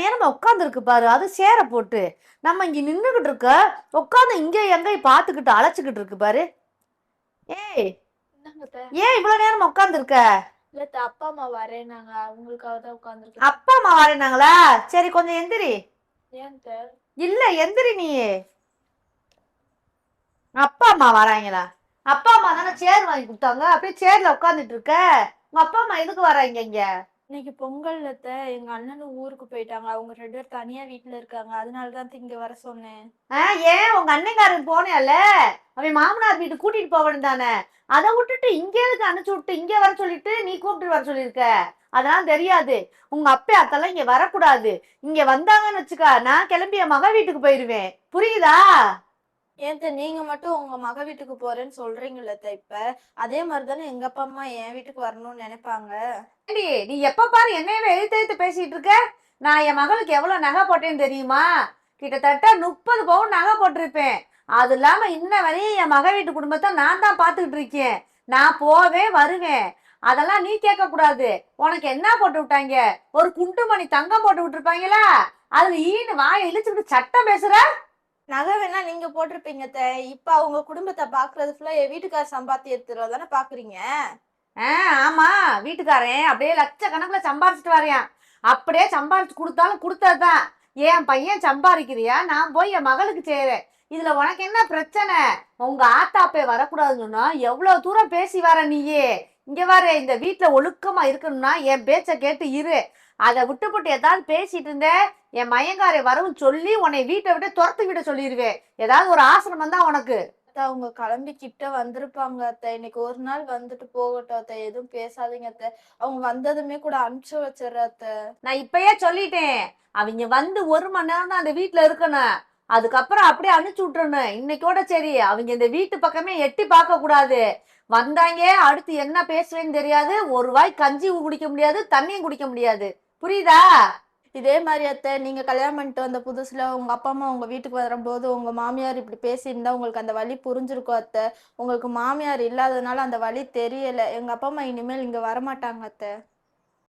நேரமா உட்காந்துருக்கு பாரு அது சேர போட்டு. நம்ம இங்க நின்னுகிட்டு இருக்க உட்காந்து இங்க எங்க பார்த்துக்கிட்டு அழைச்சுக்கிட்டு இருக்கு பாரு. ஏய்? ஏன் இவ்வளவு நேரமா உட்காந்துருக்க அப்பா அம்மா வரேனாங்க அவங்களுக்காக தான் உட்காந்துருக்கேன் அப்பா அம்மா வரேனாங்களா சரி கொஞ்சம் எந்திரி? இல்ல எந்திரி நீ. அப்பா அம்மா வராங்களா? அப்பா அம்மா தானே சேர் வாங்கி கொடுத்தாங்க அப்படியே சேர்ல உட்காந்துட்டு இருக்க. உங்க அப்பா அம்மா எதுக்கு வராங்க இங்க? இன்னைக்கு பொங்கல் அத்தை எங்க அண்ணனும் ஊருக்கு போயிட்டாங்க. அவங்க ரெண்டு பேரும் தனியா வீட்டுல இருக்காங்க. அதனால தான் இங்க வர சொன்னேன். ஆ, ஏன்? உங்க அண்ணங்காரன் போனேல்ல அவன் மாமனார் வீட்டு கூட்டிட்டு போவணும் தானே. அதை விட்டுட்டு இங்க எதுக்கு அனுப்பிச்சு விட்டு இங்க வர சொல்லிட்டு நீ கூப்பிட்டு வர சொல்லியிருக்க? அதெல்லாம் தெரியாது. உங்க அப்பா அத்தெல்லாம் இங்க வரக்கூடாது. இங்க வந்தாங்கன்னு வச்சுக்க நான் கிளம்பி என் மக வீட்டுக்கு போயிருவேன். புரியுதா? ஏன் நீங்க மட்டும் உங்க மக வீட்டுக்கு போறேன்னு சொல்றீங்கல்ல இப்ப? அதே மாதிரி தானே எங்க அப்பா அம்மா என் வீட்டுக்கு வரணும்னு நினைப்பாங்க. ஏண்டி நீ எப்ப பாரு என்னையவே எழுத்து எழுத்து பேசிட்டு இருக்க? நான் என் மகளுக்கு எவ்வளவு நகை போட்டேன்னு தெரியுமா? கிட்டத்தட்ட முப்பது பவுன் நகை போட்டிருப்பேன். அது இல்லாம இன்ன வரையும் என் மக வீட்டு குடும்பத்தை நான் தான் பாத்துக்கிட்டு இருக்கேன். நான் போவேன் வருவேன். அதெல்லாம் நீ கேட்க கூடாது உனக்கு என்ன போட்டு விட்டாங்க? ஒரு குண்டுமணி தங்கம் போட்டு விட்டுருப்பாங்களா? அதுல ஈன்னு வாயை இழுச்சுக்கிட்டு சட்டம் பேசுற? நகை வேணா நீங்க போட்டிருப்பீங்க இப்ப அவங்க குடும்பத்தை பாக்குறது ஃபுல்லா என் வீட்டுக்கார சம்பாத்தியத்துல தானே பாக்குறீங்க? ஆ ஆமா. வீட்டுக்காரன் அப்படியே லட்சக்கணக்குல சம்பாரிச்சிட்டு வரையான் அப்படியே சம்பாரிச்சு கொடுத்தாலும் கொடுத்ததுதான். என் பையன் சம்பாதிக்கிறியா? நான் போய் என் மகளுக்கு செய்யறேன் இதுல உனக்கு என்ன பிரச்சனை? உங்க ஆத்தாப்பே வரக்கூடாதுன்னு சொன்னா எவ்வளவு தூரம் பேசி வர நீயே? இங்க வர இந்த வீட்டுல ஒழுக்கமா இருக்கணும்னா என் பேச்ச கேட்டு இரு. அதை விட்டுப்புட்டு ஏதாவது பேசிட்டு இருந்த என் மயங்காரை வரவும் சொல்லி உன்னை வீட்டை விட்டு துரத்து விட சொல்லிடுவேன் ஏதாவது ஒரு ஆசிரமம் தான் உனக்கு. அத்தை அவங்க கிளம்பி கிட்ட வந்திருப்பாங்க அத்தை. இன்னைக்கு ஒரு நாள் வந்துட்டு போகட்டும் அத்தை. எதுவும் பேசாதீங்க அத்தை. அவங்க வந்ததுமே கூட அனுப்பிச்சு வச்சிடுற அத்தை. நான் இப்பயே சொல்லிட்டேன். அவங்க வந்து ஒரு மணி நேரம் தான் அந்த வீட்ல இருக்கணும். அதுக்கப்புறம் அப்படியே அனுப்பிச்சு விட்டுறணும். இன்னைக்கோட சரி அவங்க இந்த வீட்டு பக்கமே எட்டி பார்க்க கூடாது. வந்தாங்க அடுத்து என்ன பேசுவேன்னு தெரியாது. ஒரு வாய் கஞ்சி குடிக்க முடியாது தண்ணியும் குடிக்க முடியாது. புரியுதா? இதே மாதிரி அத்தை நீங்க கல்யாணம் பண்ணிட்டு வந்த புதுசுல உங்க அப்பா அம்மா உங்க வீட்டுக்கு வரும்போது உங்க மாமியார் இப்படி பேசியிருந்தா உங்களுக்கு அந்த வழி புரிஞ்சிருக்கும் அத்தை. உங்களுக்கு மாமியார் இல்லாததுனால அந்த வழி தெரியல. எங்க அப்பா அம்மா இனிமேல் இங்க வரமாட்டாங்க அத்தை.